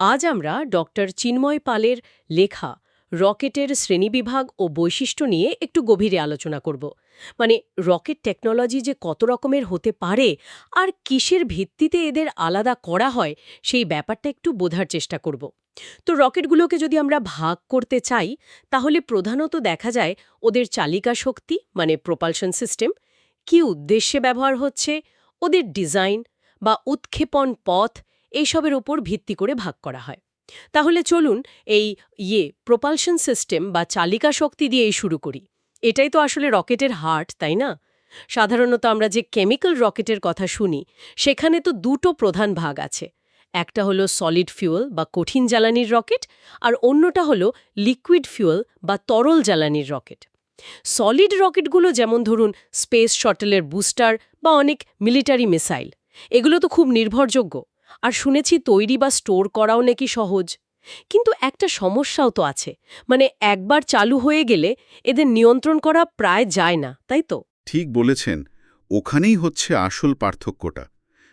আজ আমরা ডক্টর চিন্ময় পালের লেখা রকেটের শ্রেণীবিভাগ ও বৈশিষ্ট্য নিয়ে একটু গভীরে আলোচনা করব। মানে রকেট টেকনোলজি যে কত রকমের হতে পারে আর কিসের ভিত্তিতে এদের আলাদা করা হয়, সেই ব্যাপারটা একটু বোঝার চেষ্টা করব। তো রকেটগুলোকে যদি আমরা ভাগ করতে চাই, তাহলে প্রধানত দেখা যায় ওদের চালিকা শক্তি মানে প্রোপালশন সিস্টেম কি উদ্দেশ্যে ব্যবহার হচ্ছে, ওদের ডিজাইন বা উৎক্ষেপণ পথ এইসবের উপর ভিত্তি করে ভাগ করা হয়। তাহলে চলুন এই ইয়ে প্রোপালশন সিস্টেম বা চালিকা শক্তি দিয়েই শুরু করি। এটাই তো আসলে রকেটের হার্ট, তাই না? সাধারণত আমরা যে কেমিক্যাল রকেটের কথা শুনি, সেখানে তো দুটো প্রধান ভাগ আছে। একটা হলো সলিড ফিউয়েল বা কঠিন জ্বালানির রকেট, আর অন্যটা হলো লিকুইড ফিউয়েল বা তরল জ্বালানির রকেট। সলিড রকেটগুলো যেমন ধরুন স্পেস শটলের বুস্টার বা অনেক মিলিটারি মিসাইল এগুলো তো খুব নির্ভরযোগ্য। আর শুনেছি তৈরি বা স্টোর করাও নাকি সহজ। কিন্তু একটা সমস্যাও তো আছে। মানে একবার চালু হয়ে গেলে এদের নিয়ন্ত্রণ করা প্রায় যায় না, তাই তো? ঠিক বলেছেন। ওখানেই হচ্ছে আসল পার্থক্যটা।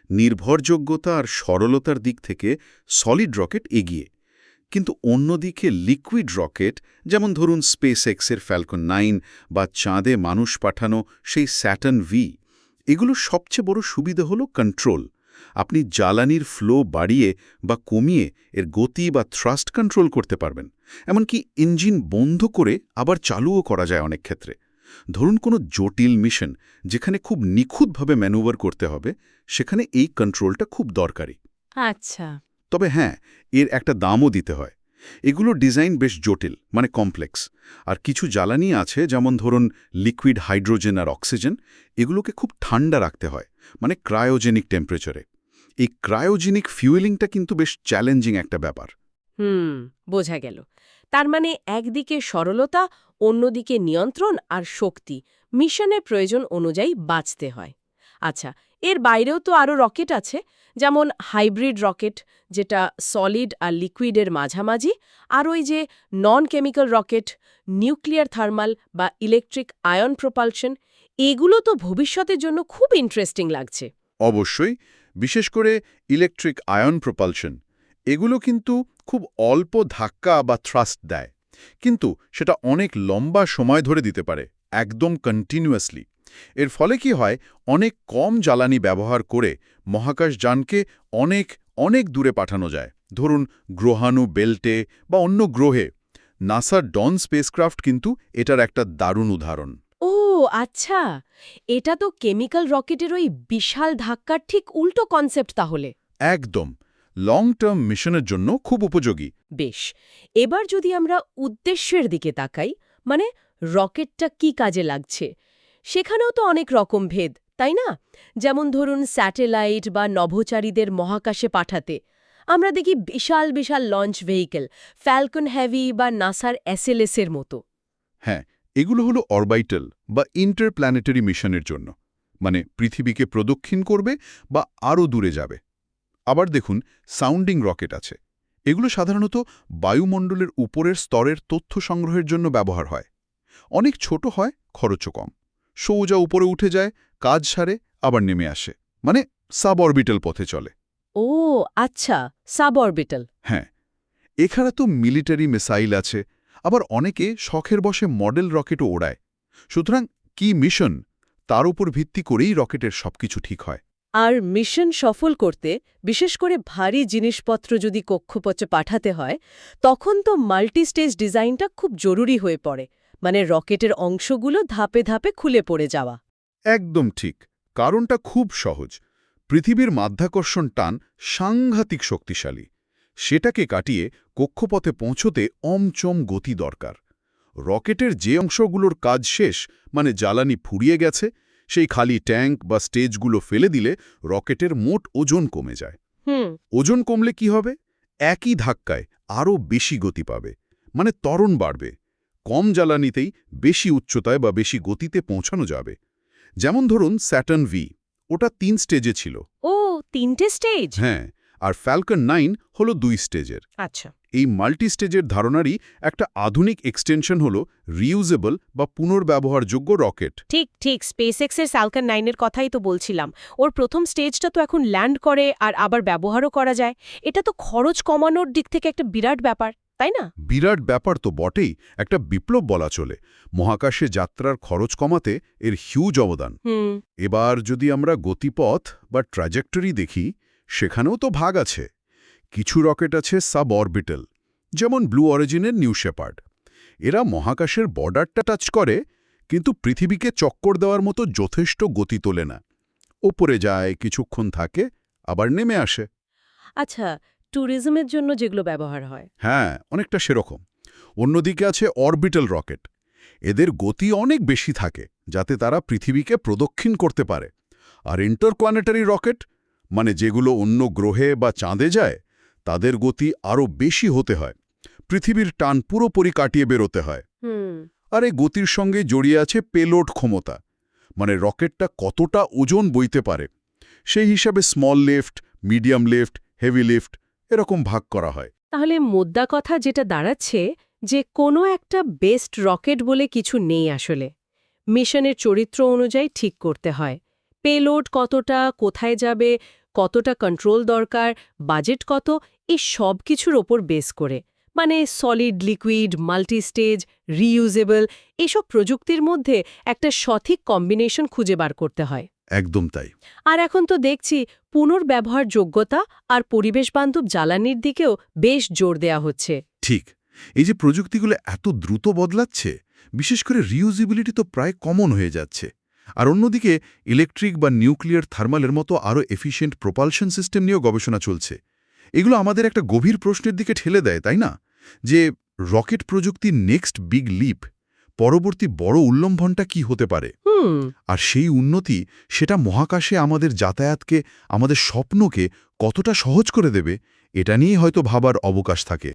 নির্ভরযোগ্যতা আর সরলতার দিক থেকে সলিড রকেট এগিয়ে। কিন্তু অন্যদিকে লিকুইড রকেট যেমন ধরুন স্পেস এক্সের ফ্যালকন নাইন বা চাঁদে মানুষ পাঠানো সেই স্যাটার্ন ভি এগুলো সবচেয়ে বড় সুবিধা হলো কন্ট্রোল আপনি জ্বালানির ফ্লো বাড়িয়ে বা কমিয়ে এর গতি বা থ্রাস্ট কন্ট্রোল করতে পারবেন। এমনকি ইঞ্জিন বন্ধ করে আবার চালুও করা যায় অনেক ক্ষেত্রে। ধরুন কোনো জটিল মিশন যেখানে খুব নিখুঁতভাবে ম্যানুভার করতে হবে সেখানে এই কন্ট্রোলটা খুব দরকারি। আচ্ছা। তবে হ্যাঁ এর একটা দামও দিতে হয়। এগুলো ডিজাইন বেশ জটিল মানে কমপ্লেক্স আর কিছু জ্বালানি আছে যেমন ধরুন লিকুইড হাইড্রোজেন আর অক্সিজেন এগুলোকে খুব ঠান্ডা রাখতে হয় মানে ক্রায়োজেনিক টেম্পারেচারে এই ক্রায়োজেনিক ফিউয়েলিংটা কিন্তু বেশ চ্যালেঞ্জিং একটা ব্যাপার। হুম বোঝা গেল। তার মানে একদিকে সরলতা অন্যদিকে নিয়ন্ত্রণ আর শক্তি মিশনের প্রয়োজন অনুযায়ী বাঁচতে হয়। আচ্ছা এর বাইরেও তো আরও রকেট আছে যেমন হাইব্রিড রকেট যেটা সলিড আর লিকুইডের মাঝামাঝি আর ওই যে non chemical rocket nuclear thermal বা ইলেকট্রিক আয়ন প্রোপালশন এগুলো তো ভবিষ্যতের জন্য খুব ইন্টারেস্টিং লাগছে। অবশ্যই বিশেষ করে ইলেকট্রিক আয়ন প্রপালশন এগুলো কিন্তু খুব অল্প ধাক্কা বা থ্রাস্ট দেয়, কিন্তু সেটা অনেক লম্বা সময় ধরে দিতে পারে, একদম কন্টিনিউয়াসলি এর ফলে কি হয়, অনেক কম জ্বালানি ব্যবহার করে মহাকাশযানকে অনেক অনেক দূরে পাঠানো যায়। ধরুন, গ্রহাণু বেল্টে বা অন্য গ্রহে নাসার ডন স্পেসক্রাফট কিন্তু এটার একটা দারুণ উদাহরণ। আচ্ছা এটা তো কেমিক্যাল রকেটের ওই বিশাল ধাক্কার ঠিক উল্টো কনসেপ্ট তাহলে। একদম লং টার্ম মিশনের জন্য খুব উপযোগী। বেশ এবার যদি আমরা উদ্দেশ্যের দিকে তাকাই মানে রকেটটা কি কাজে লাগছে? সেখানেও তো অনেক রকম ভেদ তাই না? যেমন ধরুন স্যাটেলাইট বা নভোচারীদের মহাকাশে পাঠাতে। আমরা দেখি বিশাল বিশাল লঞ্চ ভেহিকেল ফ্যালকন হ্যাভি বা নাসার এসএলএস এর মতো। হ্যাঁ এগুলো হলো অরবাইটাল বা ইন্টারপ্ল্যানেটারি মিশনের জন্য। মানে পৃথিবীকে প্রদক্ষিণ করবে বা আরও দূরে যাবে। আবার দেখুন সাউন্ডিং রকেট আছে। এগুলো সাধারণত বায়ুমণ্ডলের উপরের স্তরের তথ্য সংগ্রহের জন্য ব্যবহার হয়। অনেক ছোট হয় খরচও কম। সৌজা উপরে উঠে যায় কাজ সারে আবার নেমে আসে। মানে সাবঅরবিটাল পথে চলে। ও আচ্ছা সাবঅরবিটাল হ্যাঁ এখানে তো মিলিটারি মিসাইল আছে আবার অনেকে শখের বসে মডেল রকেটও ওড়ায়। সুতরাং কি মিশন তার উপর ভিত্তি করেই রকেটের সবকিছু ঠিক হয়। আর মিশন সফল করতে বিশেষ করে ভারী জিনিসপত্র যদি কক্ষপথে পাঠাতে হয় তখন তো মাল্টিস্টেজ ডিজাইনটা খুব জরুরি হয়ে পড়ে মানে রকেটের অংশগুলো ধাপে ধাপে খুলে পড়ে যাওয়া। একদম ঠিক। কারণটা খুব সহজ। পৃথিবীর মাধ্যাকর্ষণ টান সাংঘাতিক শক্তিশালী। সেটাকে কাটিয়ে কক্ষপথে পৌঁছতে অমচম গতি দরকার। রকেটের যে অংশগুলোর কাজ শেষ মানে জ্বালানি ফুরিয়ে গেছে সেই খালি ট্যাঙ্ক বা স্টেজগুলো ফেলে দিলে রকেটের মোট ওজন কমে যায়। ওজন কমলে কি হবে? একই ধাক্কায় আরও বেশি গতি পাবে মানে ত্বরণ বাড়বে। কম জ্বালানিতেই বেশি উচ্চতায় বা বেশি গতিতে পৌঁছানো যাবে। যেমন ধরুন স্যাটার্ন ভি ওটা তিন স্টেজে ছিল। ও তিনটে স্টেজ? হ্যাঁ আর ফ্যালকন নাইন হলো দুই স্টেজের। আচ্ছা। এই মাল্টি স্টেজের ধারণারই একটা আধুনিক এক্সটেনশন হলো রিউজেবল বা পুনর্ব্যবহারযোগ্য রকেট। ঠিক ঠিক স্পেসএক্সের স্যালকন নাইনের কথাই তো বলছিলাম। ওর প্রথম স্টেজটা তো এখন ল্যান্ড করে আর আবার ব্যবহারও করা যায়। এটা তো খরচ কমানোর দিক থেকে একটা বিরাট ব্যাপার তাই না? বিরাট ব্যাপার তো বটেই একটা বিপ্লব বলা চলে। মহাকাশে যাত্রার খরচ কমাতে এর হিউজ অবদান। এবার যদি আমরা গতিপথ বা ট্র্যাজেক্টরি দেখি সেখানেও তো ভাগ আছে। কিছু রকেট আছে সাব অরবিটাল যেমন ব্লু অরিজিনের নিউ শেপার্ড। এরা মহাকাশের বর্ডারটা টাচ করে কিন্তু পৃথিবীকে চক্কর দেওয়ার মতো যথেষ্ট গতি তোলে না। ওপরে যায় কিছুক্ষণ থাকে আবার নেমে আসে। আচ্ছা ট্যুরিজমের জন্য যেগুলো ব্যবহার হয়। হ্যাঁ অনেকটা সেরকম। অন্যদিকে আছে অরবিটাল রকেট। এদের গতি অনেক বেশি থাকে যাতে তারা পৃথিবীকে প্রদক্ষিণ করতে পারে। আর ইন্টারপ্ল্যানেটারি রকেট মানে যেগুলো অন্য গ্রহে বা চাঁদে যায় তাদের গতি আরও বেশি হতে হয়। পৃথিবীর টান পুরোপুরি কাটিয়ে বেরোতে হয়। আর এই গতির সঙ্গে জড়িয়ে আছে পেলোড ক্ষমতা। মানে রকেটটা কতটা ওজন বইতে পারে। সেই হিসাবে small lift medium lift heavy lift এরকম ভাগ করা হয়। তাহলে মোদ্দা কথা যেটা দাঁড়াচ্ছে যে কোনো একটা বেস্ট রকেট বলে কিছু নেই আসলে। মিশনের চরিত্র অনুযায়ী ঠিক করতে হয়। পেলোড কতটা কোথায় যাবে কতটা কন্ট্রোল দরকার বাজেট কত এই সব কিছুর ওপর বেস করে। মানে সলিড লিকুইড মাল্টিস্টেজ রিইউজেবল এসব প্রযুক্তির মধ্যে একটা সঠিক কম্বিনেশন খুঁজে বার করতে হয়। একদম তাই। আর এখন তো দেখছি পুনর্ব্যবহার যোগ্যতা আর পরিবেশবান্ধব জ্বালানির দিকেও বেশ জোর দেয়া হচ্ছে। ঠিক। এই যে প্রযুক্তিগুলো এত দ্রুত বদলাচ্ছে বিশেষ করে রিউজিবিলিটি তো প্রায় কমন হয়ে যাচ্ছে। আর অন্যদিকে ইলেকট্রিক বা নিউক্লিয়ার থার্মালের মতো আরও এফিশিয়েন্ট প্রপালশন সিস্টেম নিয়েও গবেষণা চলছে। এগুলো আমাদের একটা গভীর প্রশ্নের দিকে ঠেলে দেয় তাই না? যে রকেট প্রযুক্তির নেক্সট বিগ লিপ পরবর্তী বড় উল্লম্ভনটা কি হতে পারে? আর সেই উন্নতি সেটা মহাকাশে আমাদের যাতায়াতকে আমাদের স্বপ্নকে কতটা সহজ করে দেবে এটা নিয়েই হয়তো ভাবার অবকাশ থাকে।